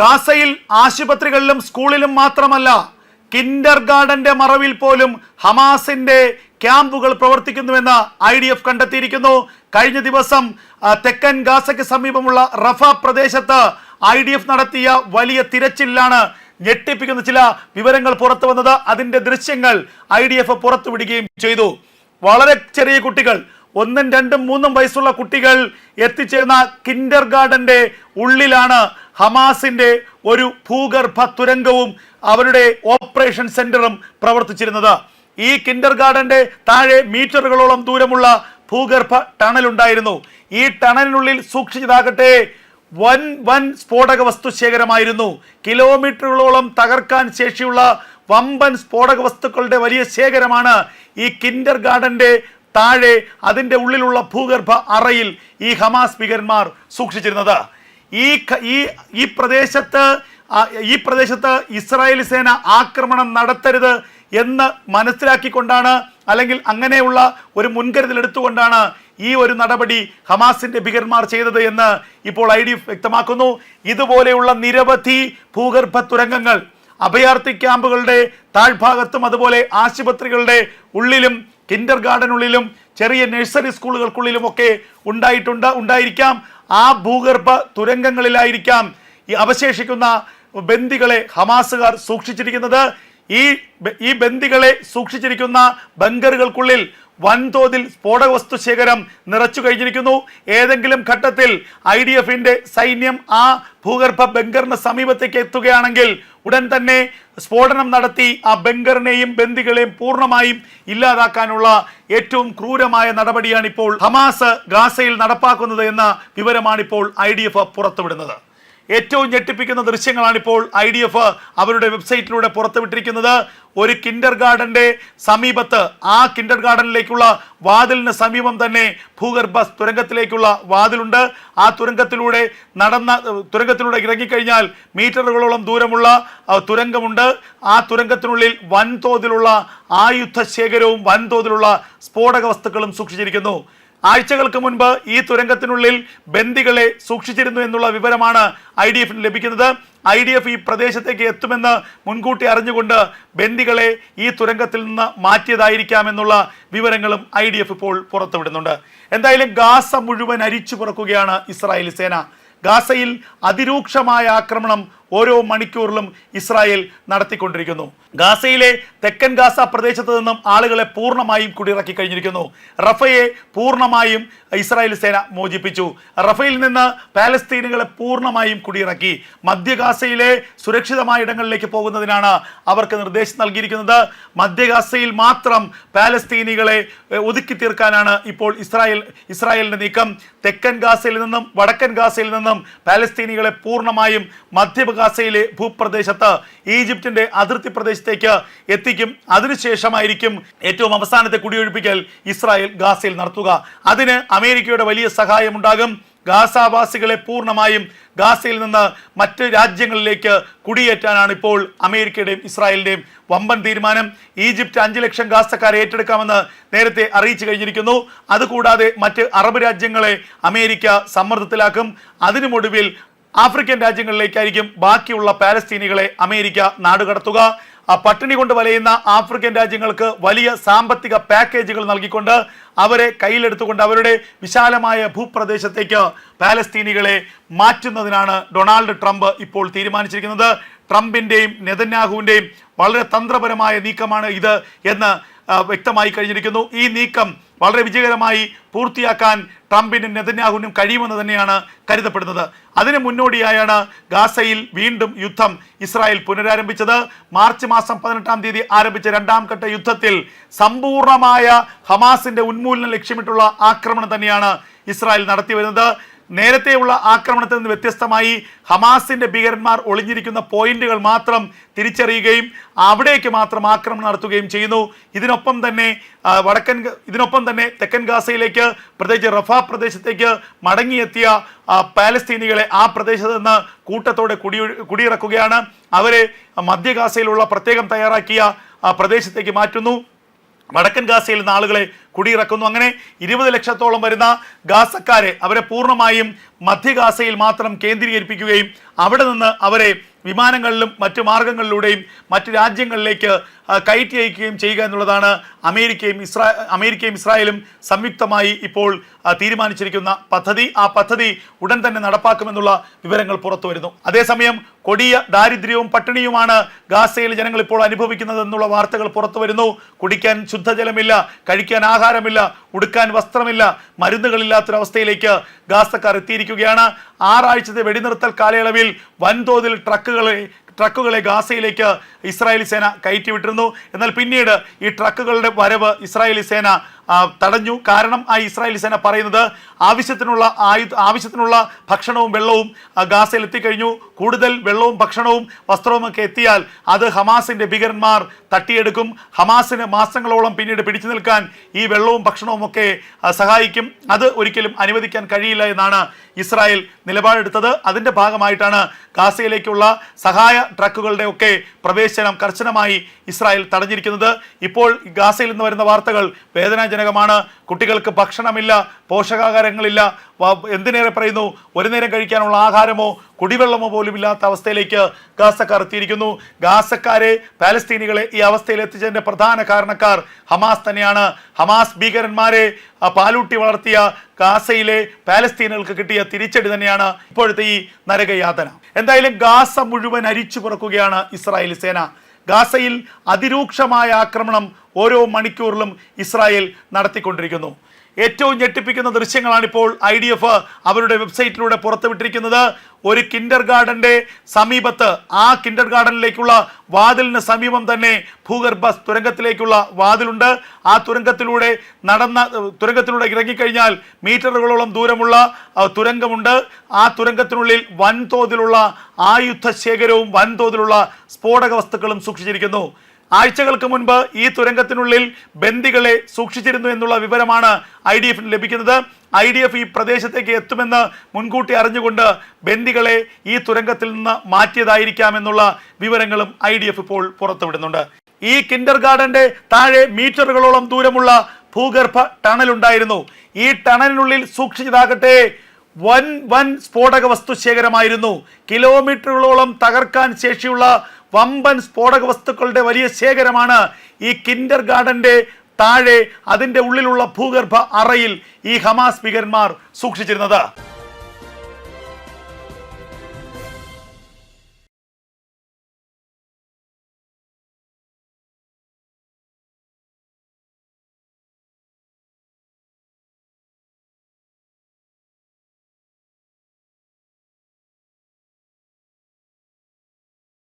ഗാസയിൽ ആശുപത്രികളിലും സ്കൂളിലും മാത്രമല്ല കിൻഡർ ഗാർഡന്റെ മറവിൽ പോലും ഹമാസിന്റെ ക്യാമ്പുകൾ പ്രവർത്തിക്കുന്നുവെന്ന് ഐ ഡി എഫ് കണ്ടെത്തിയിരിക്കുന്നു. കഴിഞ്ഞ ദിവസം തെക്കൻ ഗാസയ്ക്ക് സമീപമുള്ള റഫ പ്രദേശത്ത് ഐ ഡി എഫ് നടത്തിയ വലിയ തിരച്ചിലാണ് ഞെട്ടിപ്പിക്കുന്ന ചില വിവരങ്ങൾ പുറത്തു വന്നത് അതിന്റെ ദൃശ്യങ്ങൾ ഐ ഡി എഫ് പുറത്തുവിടുകയും ചെയ്തു. വളരെ ചെറിയ കുട്ടികൾ ഒന്നും രണ്ടും മൂന്നും വയസ്സുള്ള കുട്ടികൾ എത്തിച്ചേർന്ന കിൻഡർ ഗാർഡന്റെ ഉള്ളിലാണ് ഹമാസിന്റെ ഒരു ഭൂഗർഭ തുരങ്കവും അവരുടെ ഓപ്പറേഷൻ സെന്ററും പ്രവർത്തിച്ചിരുന്നത്. ഈ കിൻഡർ ഗാർഡന്റെ താഴെ മീറ്ററുകളോളം ദൂരമുള്ള ഭൂഗർഭ ടണൽ ഉണ്ടായിരുന്നു. ഈ ടണലിനുള്ളിൽ സൂക്ഷിച്ചതാകട്ടെ വൻ വൻ സ്ഫോടക വസ്തു ശേഖരമായിരുന്നു. കിലോമീറ്ററുകളോളം തകർക്കാൻ ശേഷിയുള്ള വമ്പൻ സ്ഫോടക വസ്തുക്കളുടെ വലിയ ശേഖരമാണ് ഈ കിൻഡർ ഗാർഡന്റെ താഴെ അതിന്റെ ഉള്ളിലുള്ള ഭൂഗർഭ അറയിൽ ഈ ഹമാസ് ഭീകരന്മാർ സൂക്ഷിച്ചിരുന്നത്. ഈ ഈ ഈ പ്രദേശത്ത് ഈ പ്രദേശത്ത് ഇസ്രായേൽ സേന ആക്രമണം നടത്തരുത് എന്ന് മനസ്സിലാക്കിക്കൊണ്ടാണ് അല്ലെങ്കിൽ അങ്ങനെയുള്ള ഒരു മുൻകരുതൽ എടുത്തുകൊണ്ടാണ് ഈ ഒരു നടപടി ഹമാസിന്റെ ഭീകരന്മാർ ചെയ്തത് എന്ന് ഇപ്പോൾ ഐ ഡി വ്യക്തമാക്കുന്നു. ഇതുപോലെയുള്ള നിരവധി ഭൂഗർഭ തുരങ്കങ്ങൾ അഭയാർത്ഥി ക്യാമ്പുകളുടെ താഴ്ഭാഗത്തും അതുപോലെ ആശുപത്രികളുടെ ഉള്ളിലും കിൻഡർ ഗാർഡനുള്ളിലും ചെറിയ നഴ്സറി സ്കൂളുകൾക്കുള്ളിലും ഒക്കെ ഉണ്ടായിട്ടുണ്ട് ഉണ്ടായിരിക്കാം. ആ ഭൂഗർഭ തുരങ്കങ്ങളിലായിരിക്കാം ഈ അവശേഷിക്കുന്ന ബന്ദികളെ ഹമാസുകാർ സൂക്ഷിച്ചിരിക്കുന്നത്. ഈ ഈ ബന്ദികളെ സൂക്ഷിച്ചിരിക്കുന്ന ബങ്കറുകൾക്കുള്ളിൽ വൻതോതിൽ സ്ഫോടക വസ്തു ശേഖരം നിറച്ചു കഴിഞ്ഞിരിക്കുന്നു. ഏതെങ്കിലും ഘട്ടത്തിൽ ഐ ഡി എഫിന്റെ സൈന്യം ആ ഭൂഗർഭ ബങ്കറിന് സമീപത്തേക്ക് എത്തുകയാണെങ്കിൽ ഉടൻ തന്നെ സ്ഫോടനം നടത്തി ആ ബങ്കറിനെയും ബന്ദികളെയും പൂർണമായും ഇല്ലാതാക്കാനുള്ള ഏറ്റവും ക്രൂരമായ നടപടിയാണ് ഇപ്പോൾ ഹമാസ് ഗാസയിൽ നടപ്പാക്കുന്നത് എന്ന വിവരമാണ് ഇപ്പോൾ ഐ ഡി എഫ് പുറത്തുവിടുന്നത്. ഏറ്റവും ഞെട്ടിപ്പിക്കുന്ന ദൃശ്യങ്ങളാണ് ഇപ്പോൾ ഐ ഡി എഫ് അവരുടെ വെബ്സൈറ്റിലൂടെ പുറത്തുവിട്ടിരിക്കുന്നത്. ഒരു കിൻഡർ ഗാർഡന്റെ സമീപത്ത് ആ കിൻഡർ ഗാർഡനിലേക്കുള്ള വാതിലിന് സമീപം തന്നെ ഭൂഗർഭ തുരങ്കത്തിലേക്കുള്ള വാതിലുണ്ട്. ആ തുരങ്കത്തിലൂടെ നടന്ന തുരങ്കത്തിലൂടെ ഇറങ്ങിക്കഴിഞ്ഞാൽ മീറ്ററുകളോളം ദൂരമുള്ള തുരങ്കമുണ്ട്. ആ തുരങ്കത്തിനുള്ളിൽ വൻതോതിലുള്ള ആയുധ ശേഖരവും വൻതോതിലുള്ള സ്ഫോടക വസ്തുക്കളും സൂക്ഷിച്ചിരിക്കുന്നു. ആഴ്ചകൾക്ക് മുൻപ് ഈ തുരങ്കത്തിനുള്ളിൽ ബന്ദികളെ സൂക്ഷിച്ചിരുന്നു എന്നുള്ള വിവരമാണ് ഐ ഡി എഫിന് ലഭിക്കുന്നത്. ഐ ഡി എഫ് ഈ പ്രദേശത്തേക്ക് എത്തുമെന്ന് മുൻകൂട്ടി അറിഞ്ഞുകൊണ്ട് ബന്ദികളെ ഈ തുരങ്കത്തിൽ നിന്ന് മാറ്റിയതായിരിക്കാമെന്നുള്ള വിവരങ്ങളും ഐ ഡി എഫ് ഇപ്പോൾ പുറത്തുവിടുന്നുണ്ട്. എന്തായാലും ഗാസ മുഴുവൻ അരിച്ചു പുറക്കുകയാണ് ഇസ്രായേൽ സേന. ഗാസയിൽ അതിരൂക്ഷമായ ആക്രമണം ഓരോ മണിക്കൂറിലും ഇസ്രായേൽ നടത്തിക്കൊണ്ടിരിക്കുന്നു. ഗാസയിലെ തെക്കൻ ഗാസ പ്രദേശത്ത് നിന്നും ആളുകളെ പൂർണമായും കുടിയിറക്കി കഴിഞ്ഞിരിക്കുന്നു. റഫയെ പൂർണമായും ഇസ്രായേൽ സേന മോചിപ്പിച്ചു. റഫയിൽ നിന്ന് പാലസ്തീനുകളെ പൂർണമായും കുടിയിറക്കി. മധ്യ ഗാസയിലെ സുരക്ഷിതമായ ഇടങ്ങളിലേക്ക് പോകുന്നതിനാണ് അവർക്ക് നിർദ്ദേശം നൽകിയിരിക്കുന്നത്. മധ്യ ഗാസയിൽ മാത്രം പാലസ്തീനികളെ ഒതുക്കി തീർക്കാനാണ് ഇപ്പോൾ ഇസ്രായേൽ ഇസ്രായേലിന്റെ നീക്കം. തെക്കൻ ഗാസയിൽ നിന്നും വടക്കൻ ഗാസയിൽ നിന്നും പാലസ്തീനികളെ പൂർണമായും മധ്യ ഗാസയിലെ ഭൂപ്രദേശത്ത് ഈജിപ്തിന്റെ അതിർത്തി പ്രദേശത്തേക്ക് എത്തിക്കും. അതിനുശേഷമായിരിക്കും ഏറ്റവും അവസാനത്തെ കുടിയൊഴിപ്പിക്കൽ ഇസ്രായേൽ ഗാസയിൽ നടത്തുക. അതിന് അമേരിക്കയുടെ വലിയ സഹായം ഉണ്ടാകും ഗാസാവാസികളെ പൂർണമായും ഗാസയിൽ നിന്ന് മറ്റ് രാജ്യങ്ങളിലേക്ക് കുടിയേറ്റാനാണ് ഇപ്പോൾ അമേരിക്കയുടെയും ഇസ്രായേലിന്റെയും വമ്പൻ തീരുമാനം. ഈജിപ്റ്റ് അഞ്ച് ലക്ഷം ഗാസക്കാരെ ഏറ്റെടുക്കാമെന്ന് നേരത്തെ അറിയിച്ചു കഴിഞ്ഞിരിക്കുന്നു. അതുകൂടാതെ മറ്റ് അറബ് രാജ്യങ്ങളെ അമേരിക്ക സമ്മർദ്ദത്തിലാക്കും. അതിനുമൊടുവിൽ ആഫ്രിക്കൻ രാജ്യങ്ങളിലേക്കായിരിക്കും ബാക്കിയുള്ള പാലസ്തീനികളെ അമേരിക്ക നാടുകടത്തുക ആ പട്ടിണി കൊണ്ട് വലയുന്ന ആഫ്രിക്കൻ രാജ്യങ്ങൾക്ക് വലിയ സാമ്പത്തിക പാക്കേജുകൾ നൽകിക്കൊണ്ട് അവരെ കയ്യിലെടുത്തുകൊണ്ട് അവരുടെ വിശാലമായ ഭൂപ്രദേശത്തേക്ക് പാലസ്തീനികളെ മാറ്റുന്നതിനാണ് ഡൊണാൾഡ് ട്രംപ് ഇപ്പോൾ തീരുമാനിച്ചിരിക്കുന്നത്. ട്രംപിന്റെയും നെതന്യാഹുവിന്റെയും വളരെ തന്ത്രപരമായ നീക്കമാണ് ഇത് എന്ന് വ്യക്തമായി കഴിഞ്ഞിരിക്കുന്നു. ഈ നീക്കം വളരെ വിജയകരമായി പൂർത്തിയാക്കാൻ ട്രംപിനും നെതന്യാഹുവിനും കഴിയുമെന്ന് തന്നെയാണ് കരുതപ്പെടുന്നത്. അതിന് മുന്നോടിയായാണ് ഗാസയിൽ വീണ്ടും യുദ്ധം ഇസ്രായേൽ പുനരാരംഭിച്ചത്. മാർച്ച് മാസം പതിനെട്ടാം തീയതി ആരംഭിച്ച രണ്ടാം ഘട്ട യുദ്ധത്തിൽ സമ്പൂർണമായ ഹമാസിന്റെ ഉന്മൂലനം ലക്ഷ്യമിട്ടുള്ള ആക്രമണം തന്നെയാണ് ഇസ്രായേൽ നടത്തി വരുന്നത് നേരത്തെയുള്ള ആക്രമണത്തിൽ നിന്ന് വ്യത്യസ്തമായി ഹമാസിന്റെ ഭീകരന്മാർ ഒളിഞ്ഞിരിക്കുന്ന പോയിന്റുകൾ മാത്രം തിരിച്ചറിയുകയും അവിടേക്ക് മാത്രം ആക്രമണം നടത്തുകയും ചെയ്യുന്നു. ഇതിനൊപ്പം തന്നെ വടക്കൻ ഇതിനൊപ്പം തന്നെ തെക്കൻ ഗാസയിലേക്ക് പ്രത്യേകിച്ച് റഫ പ്രദേശത്തേക്ക് മടങ്ങിയെത്തിയ പാലസ്തീനികളെ ആ പ്രദേശത്ത് നിന്ന് കൂട്ടത്തോടെ കുടി കുടിയിറക്കുകയാണ്. അവരെ മധ്യ ഗാസയിലുള്ള പ്രത്യേകം തയ്യാറാക്കിയ പ്രദേശത്തേക്ക് മാറ്റുന്നു. വടക്കൻ ഗാസയിൽ നിന്ന് ആളുകളെ കുടിയിറക്കുന്നു. അങ്ങനെ ഇരുപത് ലക്ഷത്തോളം വരുന്ന ഗാസക്കാരെ അവരെ പൂർണമായും മധ്യ ഗാസയിൽ മാത്രം കേന്ദ്രീകരിപ്പിക്കുകയും അവിടെ നിന്ന് അവരെ വിമാനങ്ങളിലും മറ്റു മാർഗങ്ങളിലൂടെയും മറ്റു രാജ്യങ്ങളിലേക്ക് കയറ്റി അയക്കുകയും ചെയ്യുക എന്നുള്ളതാണ് അമേരിക്കയും ഇസ്രാ അമേരിക്കയും ഇസ്രായേലും സംയുക്തമായി ഇപ്പോൾ തീരുമാനിച്ചിരിക്കുന്ന പദ്ധതി. ആ പദ്ധതി ഉടൻ തന്നെ നടപ്പാക്കുമെന്നുള്ള വിവരങ്ങൾ പുറത്തു വരുന്നു. അതേസമയം കൊടിയ ദാരിദ്ര്യവും പട്ടിണിയുമാണ് ഗാസയിൽ ജനങ്ങൾ ഇപ്പോൾ അനുഭവിക്കുന്നത് എന്നുള്ള വാർത്തകൾ പുറത്തു വരുന്നു. കുടിക്കാൻ ശുദ്ധജലമില്ല കഴിക്കാൻ ആഹാരമില്ല ഉടുക്കാൻ വസ്ത്രമില്ല മരുന്നുകളില്ലാത്തൊരവസ്ഥയിലേക്ക് ഗാസക്കാർ എത്തിയിരിക്കുകയാണ്. ആറാഴ്ചത്തെ വെടിനിർത്തൽ കാലയളവിൽ വൻതോതിൽ ട്രക്കുകളെ ട്രക്കുകളെ ഗാസയിലേക്ക് ഇസ്രായേലി സേന കയറ്റിവിട്ടിരുന്നു. എന്നാൽ പിന്നീട് ഈ ട്രക്കുകളുടെ വരവ് ഇസ്രായേലി സേന തടഞ്ഞു. കാരണം ആ ഇസ്രായേലി സേന പറയുന്നത് ആവശ്യത്തിനുള്ള ആയുധ ആവശ്യത്തിനുള്ള ഭക്ഷണവും വെള്ളവും ഗാസയിൽ എത്തിക്കഴിഞ്ഞു. കൂടുതൽ വെള്ളവും ഭക്ഷണവും വസ്ത്രവും ഒക്കെ എത്തിയാൽ അത് ഹമാസിന്റെ ഭീകരന്മാർ തട്ടിയെടുക്കും. ഹമാസിന് മാസങ്ങളോളം പിന്നീട് പിടിച്ചു നിൽക്കാൻ ഈ വെള്ളവും ഭക്ഷണവും ഒക്കെ സഹായിക്കും. അത് ഒരിക്കലും അനുവദിക്കാൻ കഴിയില്ല എന്നാണ് ഇസ്രായേൽ നിലപാടെടുത്തത്. അതിന്റെ ഭാഗമായിട്ടാണ് ഗാസയിലേക്കുള്ള സഹായ ട്രക്കുകളുടെ ഒക്കെ പ്രവേശനം കർശനമായി ഇസ്രായേൽ തടഞ്ഞിരിക്കുന്നത്. ഇപ്പോൾ ഗാസയിൽ നിന്ന് വരുന്ന വാർത്തകൾ വേദനാജനകമാണ് കുട്ടികൾക്ക് ഭക്ഷണമില്ല പോഷകാഹാരങ്ങളില്ല. എന്തിനേറെ പറയുന്നു? ഒരു നേരം കഴിക്കാനുള്ള ആഹാരമോ കുടിവെള്ളമോ പോലും ഇല്ലാത്ത അവസ്ഥയിലേക്ക് ഗാസക്കാർ എത്തിയിരിക്കുന്നു. ഗാസക്കാരെ പാലസ്തീനികളെ ഈ അവസ്ഥയിൽ എത്തിച്ചതിന്റെ പ്രധാന കാരണക്കാർ ഹമാസ് തന്നെയാണ്. ഹമാസ് ഭീകരന്മാരെ പാലൂട്ടി വളർത്തിയ ഗാസയിലെ പാലസ്തീനുകൾക്ക് കിട്ടിയ തിരിച്ചടി തന്നെയാണ് ഇപ്പോഴത്തെ ഈ നരകയാതന. എന്തായാലും ഗാസ മുഴുവൻ അരിച്ചു പുറക്കുകയാണ് ഇസ്രായേൽ സേന. ഗാസയിൽ അതിരൂക്ഷമായ ആക്രമണം ഓരോ മണിക്കൂറിലും ഇസ്രായേൽ നടത്തിക്കൊണ്ടിരിക്കുന്നു. ഏറ്റവും ഞെട്ടിപ്പിക്കുന്ന ദൃശ്യങ്ങളാണ് ഇപ്പോൾ ഐ ഡി എഫ് അവരുടെ വെബ്സൈറ്റിലൂടെ പുറത്തുവിട്ടിരിക്കുന്നത്. ഒരു കിൻഡർ ഗാർഡന്റെ സമീപത്ത് ആ കിൻഡർ ഗാർഡനിലേക്കുള്ള വാതിലിന് സമീപം തന്നെ ഭൂഗർഭ തുരങ്കത്തിലേക്കുള്ള വാതിലുണ്ട്. ആ തുരങ്കത്തിലൂടെ നടന്ന തുരങ്കത്തിലൂടെ ഇറങ്ങിക്കഴിഞ്ഞാൽ മീറ്ററുകളോളം ദൂരമുള്ള തുരങ്കമുണ്ട്. ആ തുരങ്കത്തിനുള്ളിൽ വൻതോതിലുള്ള ആയുധ ശേഖരവും വൻതോതിലുള്ള സ്ഫോടക വസ്തുക്കളും സൂക്ഷിച്ചിരിക്കുന്നു. ആഴ്ചകൾക്ക് മുൻപ് ഈ തുരങ്കത്തിനുള്ളിൽ ബന്ദികളെ സൂക്ഷിച്ചിരുന്നു എന്നുള്ള വിവരമാണ് ഐ ഡി എഫിന് ലഭിക്കുന്നത്. ഐ ഡി എഫ് ഈ പ്രദേശത്തേക്ക് എത്തുമെന്ന് മുൻകൂട്ടി അറിഞ്ഞുകൊണ്ട് ബന്ദികളെ ഈ തുരങ്കത്തിൽ നിന്ന് മാറ്റിയതായിരിക്കാമെന്നുള്ള വിവരങ്ങളും ഐ ഡി എഫ് ഇപ്പോൾ പുറത്തുവിടുന്നുണ്ട്. ഈ കിൻഡർ ഗാർഡന്റെ താഴെ മീറ്ററുകളോളം ദൂരമുള്ള ഭൂഗർഭ ടണൽ ഉണ്ടായിരുന്നു ഈ ടണലിനുള്ളിൽ സൂക്ഷിച്ചതാകട്ടെ വൻ വൻ സ്ഫോടക വസ്തു ശേഖരമായിരുന്നു. കിലോമീറ്ററുകളോളം തകർക്കാൻ ശേഷിയുള്ള വമ്പൻ സ്ഫോടക വസ്തുക്കളുടെ വലിയ ശേഖരമാണ് ഈ കിൻഡർ ഗാർഡന്റെ താഴെ അതിന്റെ ഉള്ളിലുള്ള ഭൂഗർഭ അറയിൽ ഈ ഹമാസ് ഭീകരന്മാർ സൂക്ഷിച്ചിരുന്നത്.